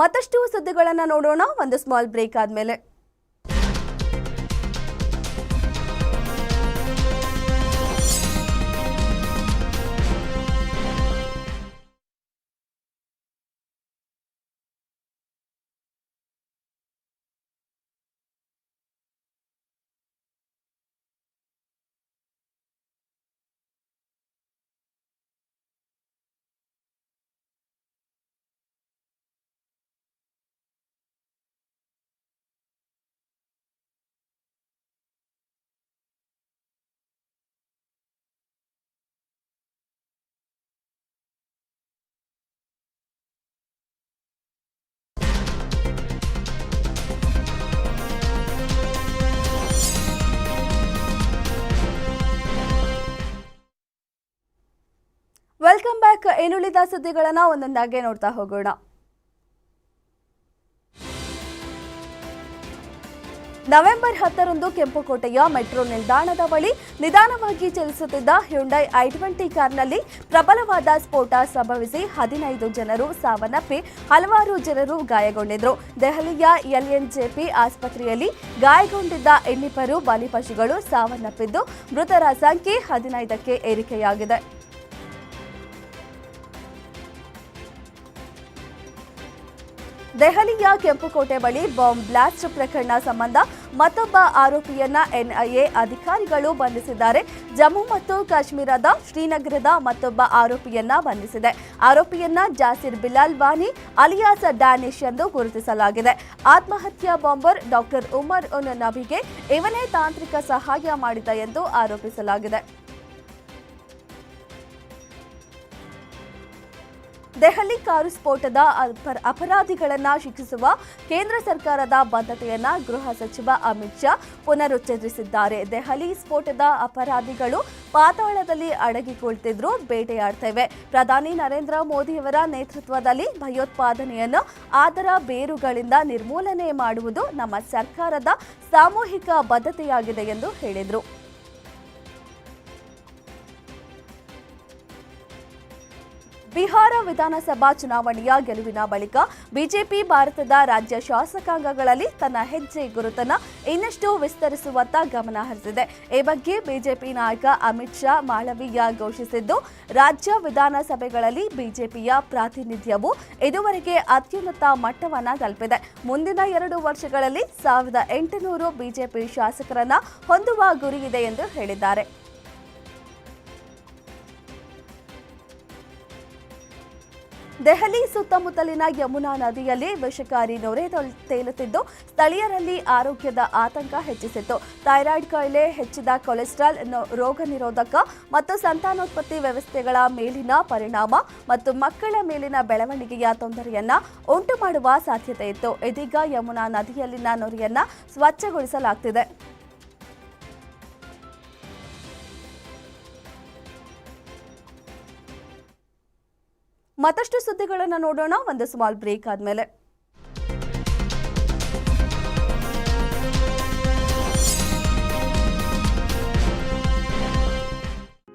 ಮತ್ತಷ್ಟು ಸುದ್ದಿಗಳನ್ನು ನೋಡೋಣ. ಒಂದು ಸ್ಮಾಲ್ ಬ್ರೇಕ್ ಆದಮೇಲೆ. ವೆಲ್ಕಮ್ ಬ್ಯಾಕ್ ಇನ್ನುಳಿದ ಸುದ್ದಿಗಳನ್ನು ಒಂದೊಂದಾಗೆ ನೋಡ್ತಾ ಹೋಗೋಣ. ನವೆಂಬರ್ ಹತ್ತರಂದು ಕೆಂಪುಕೋಟೆಯ ಮೆಟ್ರೋ ನಿಲ್ದಾಣದ ಬಳಿ ನಿಧಾನವಾಗಿ ಚಲಿಸುತ್ತಿದ್ದ ಹ್ಯುಂಡೈ ಐ ಟ್ವೆಂಟಿ ಕಾರ್ನಲ್ಲಿ ಪ್ರಬಲವಾದ ಸ್ಫೋಟ ಸಂಭವಿಸಿ ಹದಿನೈದು ಜನರು ಸಾವನ್ನಪ್ಪಿ ಹಲವಾರು ಜನರು ಗಾಯಗೊಂಡಿದ್ರು. ದೆಹಲಿಯ ಎಲ್ಎನ್ಜೆಪಿ ಆಸ್ಪತ್ರೆಯಲ್ಲಿ ಗಾಯಗೊಂಡಿದ್ದ ಇನ್ನಿಬ್ಬರು ಬಲಿಪಶುಗಳು ಸಾವನ್ನಪ್ಪಿದ್ದು ಮೃತರ ಸಂಖ್ಯೆ ಹದಿನೈದಕ್ಕೆ ಏರಿಕೆಯಾಗಿದೆ. ದೆಹಲಿಯ ಕೆಂಪುಕೋಟೆ ಬಳಿ ಬಾಂಬ್ ಬ್ಲಾಸ್ಟ್ ಪ್ರಕರಣ ಸಂಬಂಧ ಮತ್ತೊಬ್ಬ ಆರೋಪಿಯನ್ನ ಎನ್ಐಎ ಅಧಿಕಾರಿಗಳು ಬಂಧಿಸಿದ್ದಾರೆ. ಜಮ್ಮು ಮತ್ತು ಕಾಶ್ಮೀರದ ಶ್ರೀನಗರದ ಮತ್ತೊಬ್ಬ ಆರೋಪಿಯನ್ನ ಬಂಧಿಸಿದೆ. ಆರೋಪಿಯನ್ನ ಜಾಸಿರ್ ಬಿಲಾಲ್ ವಾನಿ, ಅಲಿಯಾಸ್ ಡ್ಯಾನಿಶ್ ಎಂದು ಗುರುತಿಸಲಾಗಿದೆ. ಆತ್ಮಹತ್ಯಾ ಬಾಂಬರ್ ಡಾಕ್ಟರ್ ಉಮರ್ ಉನ್ ನಬಿಗೆ ಇವನೇ ತಾಂತ್ರಿಕ ಸಹಾಯ ಮಾಡಿದ ಎಂದು ಆರೋಪಿಸಲಾಗಿದೆ. ದೆಹಲಿ ಕಾರು ಸ್ಫೋಟದ ಅಪರಾಧಿಗಳನ್ನು ಶಿಕ್ಷಿಸುವ ಕೇಂದ್ರ ಸರ್ಕಾರದ ಬದ್ಧತೆಯನ್ನು ಗೃಹ ಸಚಿವ ಅಮಿತ್ ಶಾ ಪುನರುಚ್ಚರಿಸಿದ್ದಾರೆ. ದೆಹಲಿ ಸ್ಫೋಟದ ಅಪರಾಧಿಗಳು ಪಾತಾಳದಲ್ಲಿ ಅಡಗಿಕೊಳ್ತಿದ್ರು, ಬೇಟೆಯಾಡ್ತೇವೆ. ಪ್ರಧಾನಿ ನರೇಂದ್ರ ಮೋದಿಯವರ ನೇತೃತ್ವದಲ್ಲಿ ಭಯೋತ್ಪಾದನೆಯನ್ನು ಅದರ ಬೇರುಗಳಿಂದ ನಿರ್ಮೂಲನೆ ಮಾಡುವುದು ನಮ್ಮ ಸರ್ಕಾರದ ಸಾಮೂಹಿಕ ಬದ್ಧತೆಯಾಗಿದೆ ಎಂದು ಹೇಳಿದರು. ಬಿಹಾರ ವಿಧಾನಸಭಾ ಚುನಾವಣೆಯ ಗೆಲುವಿನ ಬಳಿಕ ಬಿಜೆಪಿ ಭಾರತದ ರಾಜ್ಯ ಶಾಸಕಾಂಗಗಳಲ್ಲಿ ತನ್ನ ಹೆಜ್ಜೆ ಗುರುತನ್ನ ಇನ್ನಷ್ಟು ವಿಸ್ತರಿಸುವತ್ತ ಗಮನ ಹರಿಸಿದೆ. ಈ ಬಗ್ಗೆ ಬಿಜೆಪಿ ನಾಯಕ ಅಮಿತ್ ಶಾ ಮಾಳವೀಯ ಘೋಷಿಸಿದ್ದು, ರಾಜ್ಯ ವಿಧಾನಸಭೆಗಳಲ್ಲಿ ಬಿಜೆಪಿಯ ಪ್ರಾತಿನಿಧ್ಯವು ಇದುವರೆಗೆ ಅತ್ಯುನ್ನತ ಮಟ್ಟವನ್ನು ತಲುಪಿದೆ. ಮುಂದಿನ ಎರಡು ವರ್ಷಗಳಲ್ಲಿ ಸಾವಿರದ ಎಂಟುನೂರು ಬಿಜೆಪಿ ಶಾಸಕರನ್ನ ಹೊಂದುವ ಗುರಿಯಿದೆ ಎಂದು ಹೇಳಿದ್ದಾರೆ. ದೆಹಲಿ ಸುತ್ತಮುತ್ತಲಿನ ಯಮುನಾ ನದಿಯಲ್ಲಿ ವಿಷಕಾರಿ ನೊರೆ ತೇಲುತ್ತಿದ್ದು, ಸ್ಥಳೀಯರಲ್ಲಿ ಆರೋಗ್ಯದ ಆತಂಕ ಹೆಚ್ಚಿಸಿತ್ತು. ಥೈರಾಯ್ಡ್ ಕಾಯಿಲೆ, ಹೆಚ್ಚಿದ ಕೊಲೆಸ್ಟ್ರಾಲ್ ರೋಗ ನಿರೋಧಕ ಮತ್ತು ಸಂತಾನೋತ್ಪತ್ತಿ ವ್ಯವಸ್ಥೆಗಳ ಮೇಲಿನ ಪರಿಣಾಮ ಮತ್ತು ಮಕ್ಕಳ ಮೇಲಿನ ಬೆಳವಣಿಗೆಯ ತೊಂದರೆಯನ್ನ ಉಂಟು ಮಾಡುವ ಸಾಧ್ಯತೆ ಇತ್ತು. ಇದೀಗ ಯಮುನಾ ನದಿಯಲ್ಲಿನ ನೊರೆಯನ್ನ ಸ್ವಚ್ಛಗೊಳಿಸಲಾಗ್ತಿದೆ. ಮತ್ತಷ್ಟು ಸುದ್ದಿಗಳನ್ನು ನೋಡೋಣ. ಒಂದು ಸ್ಮಾಲ್ ಬ್ರೇಕ್ ಆದ್ಮೇಲೆ.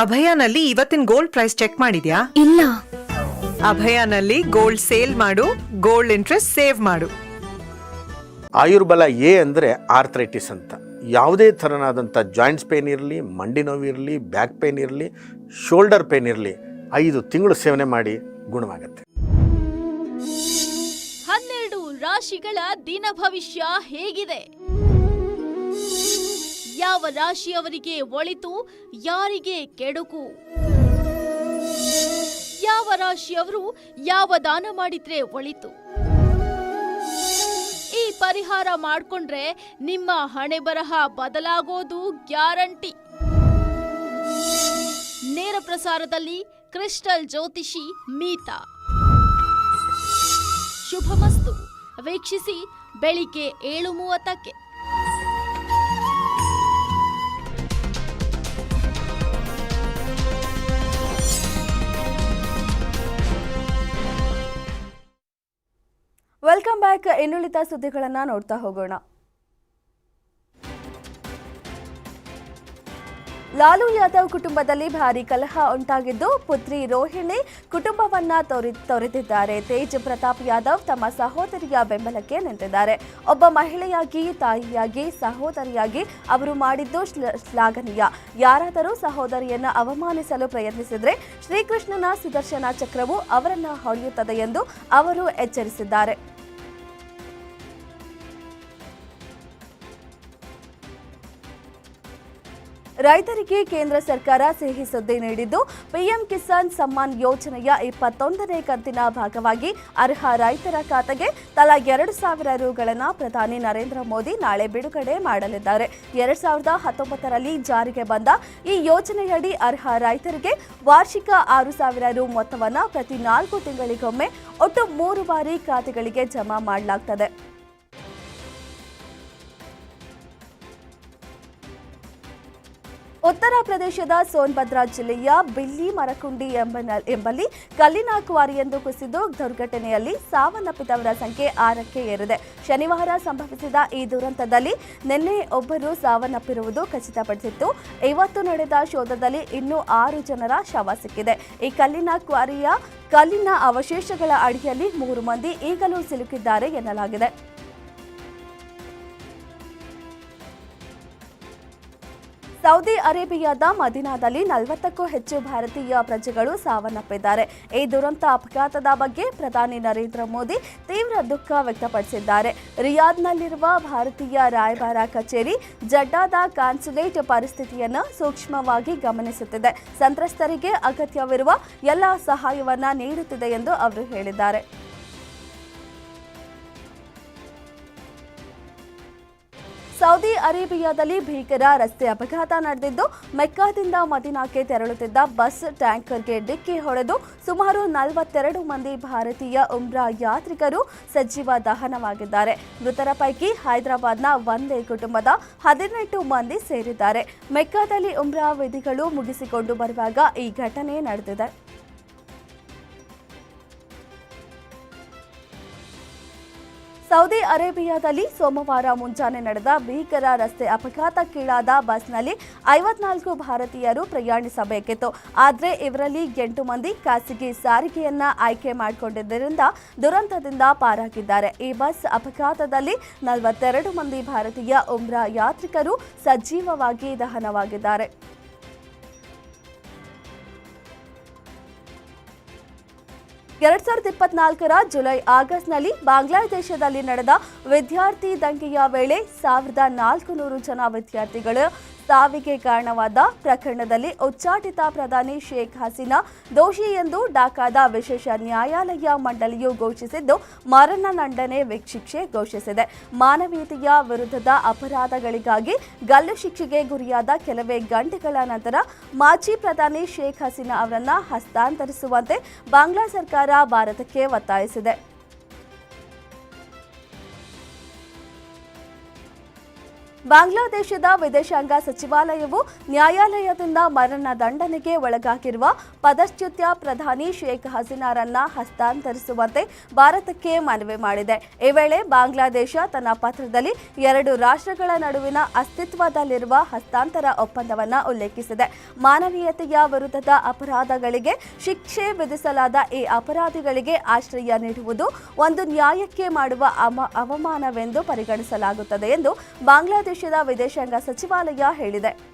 ಅಭಯನಲ್ಲಿ ಇವತ್ತಿನ ಗೋಲ್ಡ್ ಪ್ರೈಸ್ ಚೆಕ್ ಮಾಡಿದ್ಯಾ? ಇಲ್ಲ. ಅಭಯನಲ್ಲಿ ಗೋಲ್ಡ್ ಸೇಲ್ ಮಾಡು ಗೋಲ್ಡ್ ಇಂಟ್ರೆಸ್ಟ್ ಸೇವ್ ಮಾಡು. ಆಯುರ್ಬಲ ಎ ಅಂದರೆ ಆರ್ಥ್ರೈಟಿಸ್ ಅಂತ. ಯಾವುದೇ ಥರನಾದಂಥ ಜಾಯಿಂಟ್ಸ್ ಪೇನ್ ಇರಲಿ ಮಂಡಿ ನೋವು ಇರಲಿ ಬ್ಯಾಕ್ ಪೇನ್ ಇರಲಿ ಶೋಲ್ಡರ್ ಪೇನ್ ಇರಲಿ ಐದು ತಿಂಗಳು ಸೇವನೆ ಮಾಡಿ ಗುಣವಾಗುತ್ತೆ. ಹನ್ನೆರಡು ರಾಶಿಗಳ ದಿನ ಭವಿಷ್ಯ ಹೇಗಿದೆ? ಯಾವ ರಾಶಿಯವರಿಗೆ ಒಳಿತು, ಯಾರಿಗೆ ಕೆಡುಕು? ಯಾವ ರಾಶಿಯವರು ಯಾವ ದಾನ ಮಾಡಿದ್ರೆ ಒಳಿತು? ಈ ಪರಿಹಾರ ಮಾಡಿಕೊಂಡ್ರೆ ನಿಮ್ಮ ಹಣೆ ಬರಹ ಬದಲಾಗೋದು ಗ್ಯಾರಂಟಿ. ನೇರ ಪ್ರಸಾರದಲ್ಲಿ ಕ್ರಿಸ್ಟಲ್ ಜ್ಯೋತಿಷಿ ಮೀತಾ. ಶುಭಮಸ್ತು. ವೀಕ್ಷಿಸಿ ಬೆಳಿಗ್ಗೆ ಏಳು ಮೂವತ್ತಕ್ಕೆ. ವೆಲ್ಕಮ್ ಬ್ಯಾಕ್ ಇನ್ನುಳಿದ ಸುದ್ದಿಗಳನ್ನು ನೋಡ್ತಾ ಹೋಗೋಣ. ಲಾಲು ಯಾದವ್ ಕುಟುಂಬದಲ್ಲಿ ಭಾರಿ ಕಲಹ ಉಂಟಾಗಿದ್ದು, ಪುತ್ರಿ ರೋಹಿಣಿ ಕುಟುಂಬವನ್ನ ತೊರೆ, ತೊರೆದಿದ್ದಾರೆ. ತೇಜ್ ಪ್ರತಾಪ್ ಯಾದವ್ ತಮ್ಮ ಸಹೋದರಿಯ ಬೆಂಬಲಕ್ಕೆ ನಿಂತಿದ್ದಾರೆ. ಒಬ್ಬ ಮಹಿಳೆಯಾಗಿ, ತಾಯಿಯಾಗಿ, ಸಹೋದರಿಯಾಗಿ ಅವರು ಮಾಡಿದ್ದು ಶ್ಲ- ಶ್ಲಾಘನೀಯ. ಯಾರಾದರೂ ಸಹೋದರಿಯನ್ನ ಅವಮಾನಿಸಲು ಪ್ರಯತ್ನಿಸಿದ್ರೆ ಶ್ರೀಕೃಷ್ಣನ ಸುದರ್ಶನ ಚಕ್ರವು ಅವರನ್ನು ಹೊಡೆಯುತ್ತದೆ ಎಂದು ಅವರು ಎಚ್ಚರಿಸಿದ್ದಾರೆ. ರೈತರಿಗೆ ಕೇಂದ್ರ ಸರ್ಕಾರ ಸಿಹಿ ಸುದ್ದಿ ನೀಡಿದ್ದು, ಪಿಎಂ ಕಿಸಾನ್ ಸಮ್ಮಾನ್ ಯೋಜನೆಯ ಇಪ್ಪತ್ತೊಂದನೇ ಕಂತಿನ ಭಾಗವಾಗಿ ಅರ್ಹ ರೈತರ ಖಾತೆಗೆ ತಲಾ ಎರಡು ಸಾವಿರ ರುಗಳನ್ನು ಪ್ರಧಾನಿ ನರೇಂದ್ರ ಮೋದಿ ನಾಳೆ ಬಿಡುಗಡೆ ಮಾಡಲಿದ್ದಾರೆ. ಎರಡ್ ಸಾವಿರದ ಹತ್ತೊಂಬತ್ತರಲ್ಲಿ ಜಾರಿಗೆ ಬಂದ ಈ ಯೋಜನೆಯಡಿ ಅರ್ಹ ರೈತರಿಗೆ ವಾರ್ಷಿಕ ಆರು ಸಾವಿರ ರು ಮೊತ್ತವನ್ನು ಪ್ರತಿ ನಾಲ್ಕು ತಿಂಗಳಿಗೊಮ್ಮೆ ಒಟ್ಟು ಮೂರು ಬಾರಿ ಖಾತೆಗಳಿಗೆ ಜಮಾ ಮಾಡಲಾಗ್ತದೆ. ಉತ್ತರ ಪ್ರದೇಶದ ಸೋನ್ಭದ್ರಾ ಜಿಲ್ಲೆಯ ಬಿಲ್ಲಿ ಮರಕುಂಡಿ ಎಂಬ ಎಂಬಲ್ಲಿ ಕಲ್ಲಿನ ಕ್ವಾರಿಯೊಂದು ಕುಸಿದು ದುರ್ಘಟನೆಯಲ್ಲಿ ಸಾವನ್ನಪ್ಪಿದವರ ಸಂಖ್ಯೆ ಆರಕ್ಕೆ ಏರಿದೆ. ಶನಿವಾರ ಸಂಭವಿಸಿದ ಈ ದುರಂತದಲ್ಲಿ ನಿನ್ನೆ ಒಬ್ಬರು ಸಾವನ್ನಪ್ಪಿರುವುದು ಖಚಿತಪಡಿಸಿತ್ತು. ಇವತ್ತು ನಡೆದ ಶೋಧದಲ್ಲಿ ಇನ್ನೂ ಆರು ಜನರ ಶವ ಸಿಕ್ಕಿದೆ. ಈ ಕಲ್ಲಿನ ಕ್ವಾರಿಯ ಕಲ್ಲಿನ ಅವಶೇಷಗಳ ಅಡಿಯಲ್ಲಿ ಮೂರು ಮಂದಿ ಈಗಲೂ ಸಿಲುಕಿದ್ದಾರೆ ಎನ್ನಲಾಗಿದೆ. ಸೌದಿ ಅರೇಬಿಯಾದ ಮದಿನಾದಲ್ಲಿ ನಲವತ್ತಕ್ಕೂ ಹೆಚ್ಚು ಭಾರತೀಯ ಪ್ರಜೆಗಳು ಸಾವನ್ನಪ್ಪಿದ್ದಾರೆ. ಈ ದುರಂತ ಅಪಘಾತದ ಬಗ್ಗೆ ಪ್ರಧಾನಿ ನರೇಂದ್ರ ಮೋದಿ ತೀವ್ರ ದುಃಖ ವ್ಯಕ್ತಪಡಿಸಿದ್ದಾರೆ. ರಿಯಾದ್ನಲ್ಲಿರುವ ಭಾರತೀಯ ರಾಯಭಾರ ಕಚೇರಿ ಜಡ್ಡಾದ ಕಾನ್ಸುಲೇಟ್ ಪರಿಸ್ಥಿತಿಯನ್ನು ಸೂಕ್ಷ್ಮವಾಗಿ ಗಮನಿಸುತ್ತಿದೆ. ಸಂತ್ರಸ್ತರಿಗೆ ಅಗತ್ಯವಿರುವ ಎಲ್ಲ ಸಹಾಯವನ್ನು ನೀಡುತ್ತಿದೆ ಎಂದು ಅವರು ಹೇಳಿದ್ದಾರೆ. ಸೌದಿ ಅರೇಬಿಯಾದಲ್ಲಿ ಭೀಕರ ರಸ್ತೆ ಅಪಘಾತ ನಡೆದಿದ್ದು, ಮೆಕ್ಕಾದಿಂದ ಮದಿನಾಕ್ಕೆ ತೆರಳುತ್ತಿದ್ದ ಬಸ್ ಟ್ಯಾಂಕರ್ಗೆ ಡಿಕ್ಕಿ ಹೊಡೆದು ಸುಮಾರು ನಲವತ್ತೆರಡು ಮಂದಿ ಭಾರತೀಯ ಉಮ್ರಾ ಯಾತ್ರಿಕರು ಸಜೀವ ದಹನವಾಗಿದ್ದಾರೆ. ಮೃತರ ಪೈಕಿ ಹೈದರಾಬಾದ್ನ ಒಂದೇ ಕುಟುಂಬದ ಹದಿನೆಂಟು ಮಂದಿ ಸೇರಿದ್ದಾರೆ. ಮೆಕ್ಕಾದಲ್ಲಿ ಉಮ್ರಾ ವಿಧಿಗಳು ಮುಗಿಸಿಕೊಂಡು ಬರುವಾಗ ಈ ಘಟನೆ ನಡೆದಿದೆ. ಸೌದಿ ಅರೇಬಿಯಾದಲ್ಲಿ ಸೋಮವಾರ ಮುಂಜಾನೆ ನಡೆದ ಭೀಕರ ರಸ್ತೆ ಅಪಘಾತಕ್ಕೀಡಾದ ಬಸ್ನಲ್ಲಿ ಐವತ್ನಾಲ್ಕು ಭಾರತೀಯರು ಪ್ರಯಾಣಿಸಬೇಕಿತ್ತು. ಆದರೆ ಇವರಲ್ಲಿ ಎಂಟು ಮಂದಿ ಖಾಸಗಿ ಸಾರಿಗೆಯನ್ನ ಆಯ್ಕೆ ಮಾಡಿಕೊಂಡಿದ್ದರಿಂದ ದುರಂತದಿಂದ ಪಾರಾಗಿದ್ದಾರೆ. ಈ ಬಸ್ ಅಪಘಾತದಲ್ಲಿ ನಲವತ್ತೆರಡು ಮಂದಿ ಭಾರತೀಯ ಉಮ್ರಾ ಯಾತ್ರಿಕರು ಸಜೀವವಾಗಿ ದಹನವಾಗಿದ್ದಾರೆ. ಎರಡ್ ಸಾವಿರದ ಇಪ್ಪತ್ನಾಲ್ಕರ ಜುಲೈ ಆಗಸ್ಟ್ನಲ್ಲಿ ಬಾಂಗ್ಲಾದೇಶದಲ್ಲಿ ನಡೆದ ವಿದ್ಯಾರ್ಥಿ ದಂಗೆಯ ವೇಳೆ ಸಾವಿರದ ನಾಲ್ಕು ನೂರು ಜನ ವಿದ್ಯಾರ್ಥಿಗಳು ಸಾವಿಗೆ ಕಾರಣವಾದ ಪ್ರಕರಣದಲ್ಲಿ ಉಚ್ಚಾಟಿತ ಪ್ರಧಾನಿ ಶೇಖ್ ಹಸೀನಾ ದೋಷಿ ಎಂದು ಢಾಕಾದ ವಿಶೇಷ ನ್ಯಾಯಾಲಯ ಮಂಡಳಿಯು ಘೋಷಿಸಿದ್ದು ಮರಣದಂಡನೆ ಶಿಕ್ಷೆ ಘೋಷಿಸಿದೆ. ಮಾನವೀಯತೆಯ ವಿರುದ್ಧದ ಅಪರಾಧಗಳಿಗಾಗಿ ಗಲ್ಲು ಶಿಕ್ಷೆಗೆ ಗುರಿಯಾದ ಕೆಲವೇ ಗಂಟೆಗಳ ನಂತರ ಮಾಜಿ ಪ್ರಧಾನಿ ಶೇಖ್ ಹಸೀನಾ ಅವರನ್ನ ಹಸ್ತಾಂತರಿಸುವಂತೆ ಬಾಂಗ್ಲಾ ಸರ್ಕಾರ ಭಾರತಕ್ಕೆ ಒತ್ತಾಯಿಸಿದೆ. ಬಾಂಗ್ಲಾದೇಶದ ವಿದೇಶಾಂಗ ಸಚಿವಾಲಯವು ನ್ಯಾಯಾಲಯದಿಂದ ಮರಣ ದಂಡನೆಗೆ ಒಳಗಾಗಿರುವ ಪದಚ್ಯುತ ಪ್ರಧಾನಿ ಶೇಖ್ ಹಸೀನಾರನ್ನ ಹಸ್ತಾಂತರಿಸುವಂತೆ ಭಾರತಕ್ಕೆ ಮನವಿ ಮಾಡಿದೆ. ಈ ವೇಳೆ ಬಾಂಗ್ಲಾದೇಶ ತನ್ನ ಪತ್ರದಲ್ಲಿ ಎರಡು ರಾಷ್ಟ್ರಗಳ ನಡುವಿನ ಅಸ್ತಿತ್ವದಲ್ಲಿರುವ ಹಸ್ತಾಂತರ ಒಪ್ಪಂದವನ್ನು ಉಲ್ಲೇಖಿಸಿದೆ. ಮಾನವೀಯತೆಯ ವಿರುದ್ಧದ ಅಪರಾಧಗಳಿಗೆ ಶಿಕ್ಷೆ ವಿಧಿಸಲಾದ ಈ ಅಪರಾಧಿಗಳಿಗೆ ಆಶ್ರಯ ನೀಡುವುದು ಒಂದು ನ್ಯಾಯಕ್ಕೆ ಮಾಡುವ ಅವಮಾನವೆಂದು ಪರಿಗಣಿಸಲಾಗುತ್ತದೆ ಎಂದು ಬಾಂಗ್ಲಾದೇಶದ ವಿದೇಶಾಂಗ ಸಚಿವಾಲಯ ಹೇಳಿದೆ.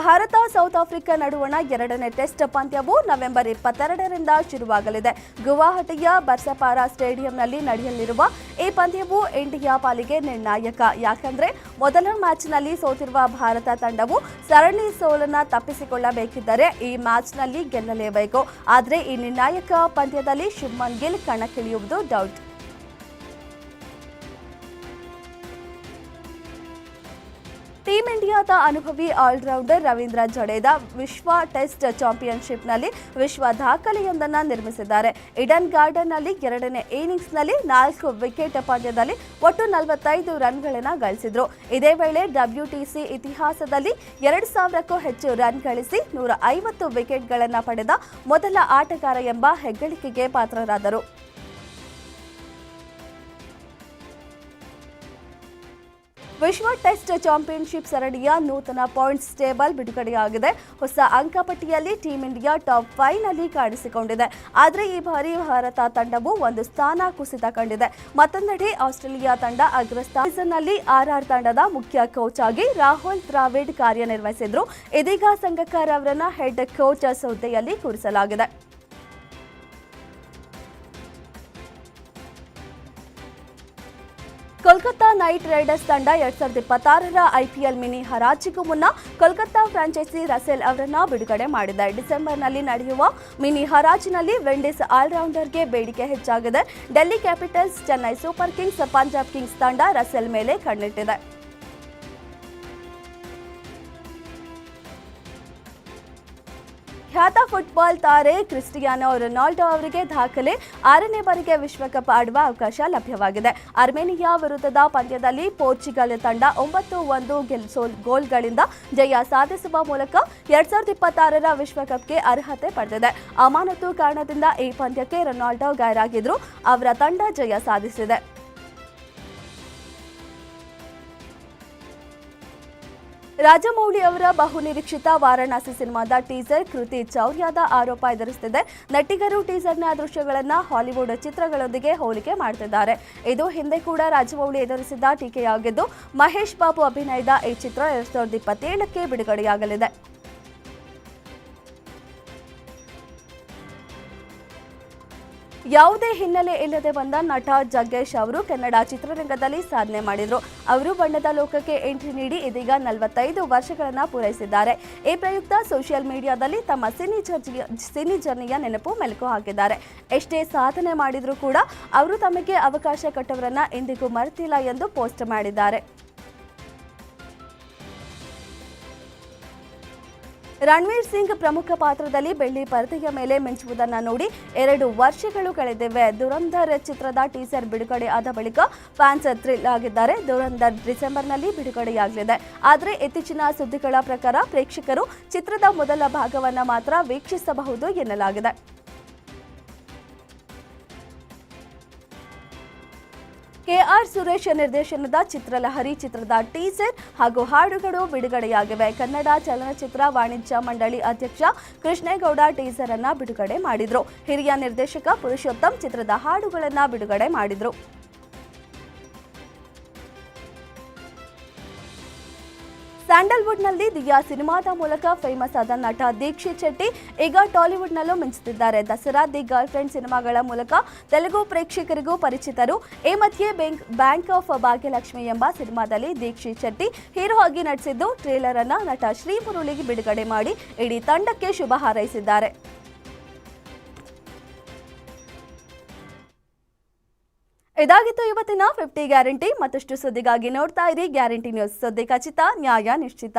ಭಾರತ, ಸೌತ್ ಆಫ್ರಿಕಾ ನಡುವಣ ಎರಡನೇ ಟೆಸ್ಟ್ ಪಂದ್ಯವು ನವೆಂಬರ್ ಇಪ್ಪತ್ತೆರಡರಿಂದ ಶುರುವಾಗಲಿದೆ. ಗುವಾಹಟಿಯ ಬರ್ಸಪಾರ ಸ್ಟೇಡಿಯಂನಲ್ಲಿ ನಡೆಯಲಿರುವ ಈ ಪಂದ್ಯವು ಇಂಡಿಯಾ ಪಾಲಿಗೆ ನಿರ್ಣಾಯಕ. ಯಾಕಂದ್ರೆ ಮೊದಲ ಮ್ಯಾಚ್ನಲ್ಲಿ ಸೋತಿರುವ ಭಾರತ ತಂಡವು ಸರಣಿ ಸೋಲನ್ನ ತಪ್ಪಿಸಿಕೊಳ್ಳಬೇಕಿದ್ದರೆ ಈ ಮ್ಯಾಚ್ನಲ್ಲಿ ಗೆಲ್ಲಲೇಬೇಕು. ಆದರೆ ಈ ನಿರ್ಣಾಯಕ ಪಂದ್ಯದಲ್ಲಿ ಶುಭ್ಮನ್ ಗಿಲ್ ಕಣಕ್ಕಿಳಿಯುವುದು ಡೌಟ್ ಟೀಂ ಇಂಡಿಯಾದ ಅನುಭವಿ ಆಲ್ರೌಂಡರ್ ರವೀಂದ್ರ ಜಡೇಜಾ ವಿಶ್ವ ಟೆಸ್ಟ್ ಚಾಂಪಿಯನ್ಶಿಪ್ನಲ್ಲಿ ವಿಶ್ವ ದಾಖಲೆಯೊಂದನ್ನು ನಿರ್ಮಿಸಿದ್ದಾರೆ. ಇಡನ್ ಗಾರ್ಡನ್ನಲ್ಲಿ ಎರಡನೇ ಇನ್ನಿಂಗ್ಸ್ನಲ್ಲಿ ನಾಲ್ಕು ವಿಕೆಟ್ ಪಂದ್ಯದಲ್ಲಿ ಒಟ್ಟು ನಲವತ್ತೈದು ರನ್ಗಳನ್ನು ಗಳಿಸಿದರು. ಇದೇ ವೇಳೆ ಡಬ್ಲ್ಯೂಟಿಸಿ ಇತಿಹಾಸದಲ್ಲಿ ಎರಡು ಸಾವಿರಕ್ಕೂ ಹೆಚ್ಚು ರನ್ ಗಳಿಸಿ ನೂರ ಐವತ್ತು ವಿಕೆಟ್ಗಳನ್ನು ಪಡೆದ ಮೊದಲ ಆಟಗಾರ ಎಂಬ ಹೆಗ್ಗಳಿಕೆಗೆ ಪಾತ್ರರಾದರು. ವಿಶ್ವ ಟೆಸ್ಟ್ ಚಾಂಪಿಯನ್ಶಿಪ್ ಸರಣಿಯ ನೂತನ ಪಾಯಿಂಟ್ಸ್ ಟೇಬಲ್ ಬಿಡುಗಡೆಯಾಗಿದೆ. ಹೊಸ ಅಂಕಪಟ್ಟಿಯಲ್ಲಿ ಟೀಂ ಇಂಡಿಯಾ ಟಾಪ್ ಫೈವ್ನಲ್ಲಿ ಕಾಣಿಸಿಕೊಂಡಿದೆ. ಆದರೆ ಈ ಬಾರಿ ಭಾರತ ತಂಡವು ಒಂದು ಸ್ಥಾನ ಕುಸಿತ ಕಂಡಿದೆ. ಮತ್ತೊಂದೆಡೆ ಆಸ್ಟ್ರೇಲಿಯಾ ತಂಡ ಅಗ್ರಸ್ಥಾನದಲ್ಲಿ ಆರ್ಆರ್ ತಂಡದ ಮುಖ್ಯ ಕೋಚ್ ಆಗಿ ರಾಹುಲ್ ದ್ರಾವಿಡ್ ಕಾರ್ಯನಿರ್ವಹಿಸಿದ್ರು. ಇದೀಗ ಸಂಘಕಾರ ಅವರನ್ನ ಹೆಡ್ ಕೋಚ್ ಹುದ್ದೆಯಲ್ಲಿ ಕೂರಿಸಲಾಗಿದೆ. ಕೋಲ್ಕತ್ತಾ ನೈಟ್ ರೈಡರ್ಸ್ ತಂಡ ಎರಡ್ ಸಾವಿರದ ಇಪ್ಪತ್ತಾರರ ಐಪಿಎಲ್ ಮಿನಿ ಹರಾಜಿಗೂ ಮುನ್ನ ಕೋಲ್ಕತ್ತಾ ಫ್ರಾಂಚೈಸಿ ರಸೆಲ್ ಅವರನ್ನ ಬಿಡುಗಡೆ ಮಾಡಿದೆ. ಡಿಸೆಂಬರ್ನಲ್ಲಿ ನಡೆಯುವ ಮಿನಿ ಹರಾಜಿನಲ್ಲಿ ವೆಂಡೀಸ್ ಆಲ್ರೌಂಡರ್ಗೆ ಬೇಡಿಕೆ ಹೆಚ್ಚಾಗಿದೆ. Delhi Capitals, Chennai super kings, Punjab kings ತಂಡ ರಸೆಲ್ ಮೇಲೆ ಕಣ್ಣಿಟ್ಟಿದೆ. ಖ್ಯಾತ ಫುಟ್ಬಾಲ್ ತಾರೆ ಕ್ರಿಸ್ಟಿಯಾನೋ ರೊನಾಲ್ಡೊ ಅವರಿಗೆ ದಾಖಲೆ ಆರನೇ ಬಾರಿಗೆ ವಿಶ್ವಕಪ್ ಆಡುವ ಅವಕಾಶ ಲಭ್ಯವಾಗಿದೆ. ಅರ್ಮೇನಿಯಾ ವಿರುದ್ಧದ ಪಂದ್ಯದಲ್ಲಿ ಪೋರ್ಚುಗಲ್ ತಂಡ ಒಂಬತ್ತು ಒಂದು ಗೆಲ್ ಸೋಲ್ ಗೋಲ್ಗಳಿಂದ ಜಯ ಸಾಧಿಸುವ ಮೂಲಕ ಎರಡ್ ಸಾವಿರದ ಇಪ್ಪತ್ತಾರರ ವಿಶ್ವಕಪ್ಗೆ ಅರ್ಹತೆ ಪಡೆದಿದೆ. ಅಮಾನತು ಕಾರಣದಿಂದ ಈ ಪಂದ್ಯಕ್ಕೆ ರೊನಾಲ್ಡೊ ಗೈರಾಗಿದ್ರು ಅವರ ತಂಡ ಜಯ ಸಾಧಿಸಿದೆ. ರಾಜಮೌಳಿ ಅವರ ಬಹುನಿರೀಕ್ಷಿತ ವಾರಣಾಸಿ ಸಿನಿಮಾದ ಟೀಸರ್ ಕೃತಿ ಚೌರ್ಯದ ಆರೋಪ ಎದುರಿಸುತ್ತಿದೆ ನಟಿಗರು ಟೀಸರ್ನ ದೃಶ್ಯಗಳನ್ನು ಹಾಲಿವುಡ್ ಚಿತ್ರಗಳೊಂದಿಗೆ ಹೋಲಿಕೆ ಮಾಡ್ತಿದ್ದಾರೆ. ಇದು ಹಿಂದೆ ಕೂಡ ರಾಜಮೌಳಿ ಎದುರಿಸಿದ ಟೀಕೆಯಾಗಿದ್ದು, ಮಹೇಶ್ ಬಾಬು ಅಭಿನಯದ ಈ ಚಿತ್ರ ಎರಡ್ ಸಾವಿರದ ಇಪ್ಪತ್ತೇಳಕ್ಕೆ ಬಿಡುಗಡೆಯಾಗಲಿದೆ. ಯಾವುದೇ ಹಿನ್ನೆಲೆ ಇಲ್ಲದೆ ಬಂದ ನಟ ಜಗ್ಗೇಶ್ ಅವರು ಕನ್ನಡ ಚಿತ್ರರಂಗದಲ್ಲಿ ಸಾಧನೆ ಮಾಡಿದರು. ಅವರು ಬಣ್ಣದ ಲೋಕಕ್ಕೆ ಎಂಟ್ರಿ ನೀಡಿ ಇದೀಗ ನಲವತ್ತೈದು ವರ್ಷಗಳನ್ನು ಪೂರೈಸಿದ್ದಾರೆ. ಈ ಪ್ರಯುಕ್ತ ಸೋಷಿಯಲ್ ಮೀಡಿಯಾದಲ್ಲಿ ತಮ್ಮ ಸಿನಿ ಜರ್ನಿಯ ಸಿನಿ ಜರ್ನಿಯ ನೆನಪು ಮೆಲುಕು ಹಾಕಿದ್ದಾರೆ. ಎಷ್ಟೇ ಸಾಧನೆ ಮಾಡಿದರೂ ಕೂಡ ಅವರು ತಮಗೆ ಅವಕಾಶ ಕೊಟ್ಟವರನ್ನ ಎಂದಿಗೂ ಮರೆತಿಲ್ಲ ಎಂದು ಪೋಸ್ಟ್ ಮಾಡಿದ್ದಾರೆ. ರಣವೀರ್ ಸಿಂಗ್ ಪ್ರಮುಖ ಪಾತ್ರದಲ್ಲಿ ಬೆಳ್ಳಿ ಪರದೆಯ ಮೇಲೆ ಮಿಂಚುವುದನ್ನು ನೋಡಿ ಎರಡು ವರ್ಷಗಳು ಕಳೆದಿವೆ. ದುರಂಧರ್ ಚಿತ್ರದ ಟೀಸರ್ ಬಿಡುಗಡೆ ಆದ ಬಳಿಕ ಫ್ಯಾನ್ಸ್ ಥ್ರಿಲ್ ಆಗಿದ್ದಾರೆ. ದುರಂಧರ್ ಡಿಸೆಂಬರ್ನಲ್ಲಿ ಬಿಡುಗಡೆಯಾಗಲಿದೆ. ಆದರೆ ಇತ್ತೀಚಿನ ಸುದ್ದಿಗಳ ಪ್ರಕಾರ ಪ್ರೇಕ್ಷಕರು ಚಿತ್ರದ ಮೊದಲ ಭಾಗವನ್ನು ಮಾತ್ರ ವೀಕ್ಷಿಸಬಹುದು ಎನ್ನಲಾಗಿದೆ. ಕೆಆರ್ ಸುರೇಶ್ ನಿರ್ದೇಶನದ ಚಿತ್ರಲಹರಿ, ಚಿತ್ರದ ಟೀಸರ್ ಹಾಗೂ ಹಾಡುಗಳು ಬಿಡುಗಡೆಯಾಗಿವೆ. ಕನ್ನಡ ಚಲನಚಿತ್ರ ವಾಣಿಜ್ಯ ಮಂಡಳಿ ಅಧ್ಯಕ್ಷ ಕೃಷ್ಣೇಗೌಡ ಟೀಸರ್ ಅನ್ನ ಬಿಡುಗಡೆ ಮಾಡಿದ್ರು. ಹಿರಿಯ ನಿರ್ದೇಶಕ ಪುರುಷೋತ್ತಮ್ ಚಿತ್ರದ ಹಾಡುಗಳನ್ನ ಬಿಡುಗಡೆ ಮಾಡಿದ್ರು. ಸ್ಯಾಂಡಲ್ವುಡ್ನಲ್ಲಿ ದಿಯಾ ಸಿನಿಮಾದ ಮೂಲಕ ಫೇಮಸ್ ಆದ ನಟ ದೀಕ್ಷಿತ್ ಶೆಟ್ಟಿ ಈಗ ಟಾಲಿವುಡ್ನಲ್ಲೂ ಮಿಂಚುತ್ತಿದ್ದಾರೆ ದಸರಾ ದಿ ಗರ್ಲ್ ಫ್ರೆಂಡ್ ಸಿನಿಮಾಗಳ ಮೂಲಕ ತೆಲುಗು ಪ್ರೇಕ್ಷಕರಿಗೂ ಪರಿಚಿತರು. ಈ ಮಧ್ಯೆ ಬ್ಯಾಂಕ್ ಬ್ಯಾಂಕ್ ಆಫ್ ಭಾಗ್ಯಲಕ್ಷ್ಮಿ ಎಂಬ ಸಿನಿಮಾದಲ್ಲಿ ದೀಕ್ಷಿತ್ ಶೆಟ್ಟಿ ಹೀರೋ ಆಗಿ ನಟಿಸಿದ್ದು. ಟ್ರೇಲರ್ ಅನ್ನ ನಟ ಶ್ರೀಮುರುಳಿಗೆ ಬಿಡುಗಡೆ ಮಾಡಿ ಇಡೀ ತಂಡಕ್ಕೆ ಶುಭ ಹಾರೈಸಿದ್ದಾರೆ. ಇದಾಗಿತ್ತು ಇವತ್ತಿನ ಫಿಫ್ಟಿ ಗ್ಯಾರಂಟಿ ಮತ್ತಷ್ಟು ಸುದ್ದಿಗಾಗಿ ನೋಡ್ತಾ ಇರಿ. ಗ್ಯಾರಂಟಿ ನ್ಯೂಸ್ ಸುದ್ದಿ ಖಚಿತ ನ್ಯಾಯ ನಿಶ್ಚಿತ.